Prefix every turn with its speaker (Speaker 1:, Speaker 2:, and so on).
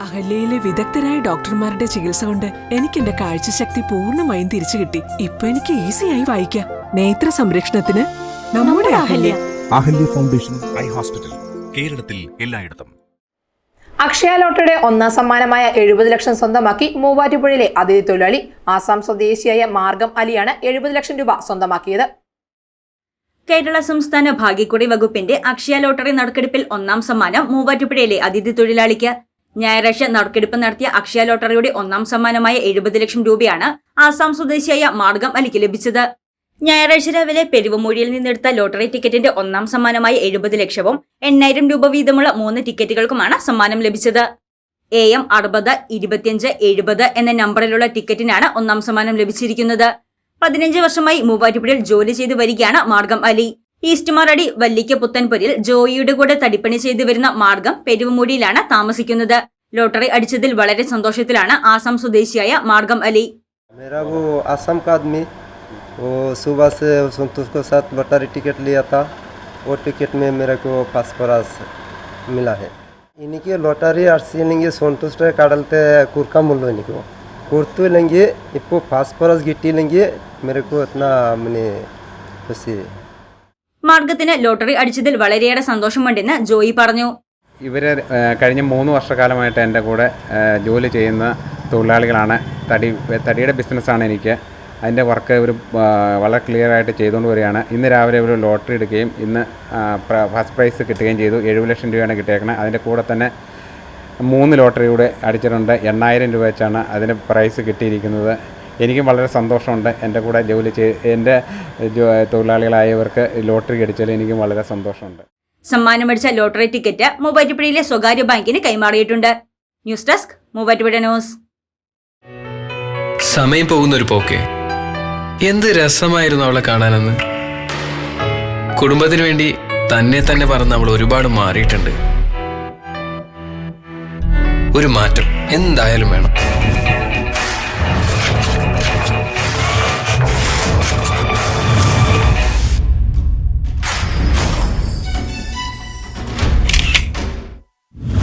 Speaker 1: അഹല്യയിലെ വിദഗ്ധരായ ഡോക്ടർമാരുടെ ചികിത്സ കൊണ്ട് എനിക്ക് എന്റെ കാഴ്ചശക്തി പൂർണമായും തിരിച്ചു കിട്ടി. ഇപ്പൊ എനിക്ക് ഈസിയായി വായിക്കാം. നേത്ര സംരക്ഷണത്തിന് നമ്മുടെ Ahalya.
Speaker 2: Ahalya. Foundation eye hospital കേരളത്തിൽ എല്ലായിടത്തും.
Speaker 3: അക്ഷയ ലോട്ടറിയുടെ ഒന്നാം സമ്മാനമായ എഴുപത് ലക്ഷം സ്വന്തമാക്കി മൂവാറ്റുപുഴയിലെ അതിഥി തൊഴിലാളി ആസാം സ്വദേശിയായ മാർഗം അലിയാണ് എഴുപത് ലക്ഷം രൂപ സ്വന്തമാക്കിയത്.
Speaker 4: കേരള സംസ്ഥാന ഭാഗ്യക്കുടി വകുപ്പിന്റെ അക്ഷയ ലോട്ടറി നറുക്കെടുപ്പിൽ ഒന്നാം സമ്മാനം മൂവാറ്റുപുഴയിലെ അതിഥി തൊഴിലാളിക്ക് ഞായറാഴ്ച നറുക്കെടുപ്പ് നടത്തിയ അക്ഷയ ലോട്ടറിയുടെ ഒന്നാം സമ്മാനമായ എഴുപത് ലക്ഷം രൂപയാണ് ആസാം സ്വദേശിയായ മാർഗം അലിക്ക് ലഭിച്ചത്. ഞായറാഴ്ച രാവിലെ പെരുവമൂഴിയിൽ നിന്നെടുത്ത ലോട്ടറി ടിക്കറ്റിന്റെ ഒന്നാം സമ്മാനമായ എഴുപത് ലക്ഷവും എണ്ണായിരം രൂപ വീതമുള്ള മൂന്ന് ടിക്കറ്റുകൾക്കുമാണ് സമ്മാനം ലഭിച്ചത്. എ എം അറുപത് ഇരുപത്തിയഞ്ച് എഴുപത് എന്ന നമ്പറിലുള്ള ടിക്കറ്റിനാണ് ഒന്നാം സമ്മാനം ലഭിച്ചിരിക്കുന്നത്. പതിനഞ്ച് വർഷമായി മൂവാറ്റുപുഴയിൽ ജോലി ചെയ്തു വരികയാണ് മാർഗം അലി. ഈസ്റ്റ് മാറടി വല്ലിക്ക പുത്തൻപുരിൽ ജോയിയുടെ കൂടെ തടിപ്പണി ചെയ്തു വരുന്ന മാർഗം പെരുവമൂടിയിലാണ് താമസിക്കുന്നത്. ലോട്ടറി അടിച്ചതിൽ വളരെ സന്തോഷത്തിലാണ് ആസാം സ്വദേശിയായ മാർഗം അലി. മാർഗത്തിന് ലോട്ടറി അടിച്ചതിൽ വളരെയേറെ സന്തോഷമുണ്ടെന്ന് ജോയി പറഞ്ഞു.
Speaker 5: ഇവർ കഴിഞ്ഞ മൂന്ന് വർഷക്കാലമായിട്ട് എന്റെ കൂടെ ജോലി ചെയ്യുന്ന തൊഴിലാളികളാണ്. തടി തടിയുടെ ബിസിനസ്സാണ് എനിക്ക്. അതിന്റെ വർക്ക് ഒരു വളരെ ക്ലിയർ ആയിട്ട് ചെയ്തുകൊണ്ട് വരികയാണ്. ഇന്ന് രാവിലെ ഒരു ലോട്ടറി എടുക്കുകയും ഇന്ന് ഫസ്റ്റ് പ്രൈസ് കിട്ടുകയും ചെയ്തു. എഴുപത് ലക്ഷം രൂപയാണ് കിട്ടിയേക്കുന്നത് അതിന്റെ കൂടെ തന്നെ മൂന്ന് ലോട്ടറി കൂടെ അടിച്ചിട്ടുണ്ട്. എണ്ണായിരം രൂപ വെച്ചാണ് അതിന് പ്രൈസ് കിട്ടിയിരിക്കുന്നത്. എനിക്കും വളരെ സന്തോഷമുണ്ട്. എന്റെ കൂടെ ജോലി ചെയ്ത് എന്റെ തൊഴിലാളികളായവർക്ക് ലോട്ടറി അടിച്ചതിൽ എനിക്കും വളരെ സന്തോഷമുണ്ട്.
Speaker 4: സമ്മാനമടിച്ച ലോട്ടറി ടിക്കറ്റ് മൂവാറ്റുപുഴയിലെ സ്വകാര്യ ബാങ്കിന് കൈമാറിയിട്ടുണ്ട്. News desk Muvattupuzha news.
Speaker 6: സമയം പോകുന്ന ഒരു പോക്കെ. എന്ത് രസമായിരുന്നു അവളെ കാണാനെന്ന്. കുടുംബത്തിന് വേണ്ടി തന്നെ തന്നെ പറഞ്ഞ് അവൾ ഒരുപാട് മാറിയിട്ടുണ്ട്. ഒരു മാറ്റം എന്തായാലും വേണം.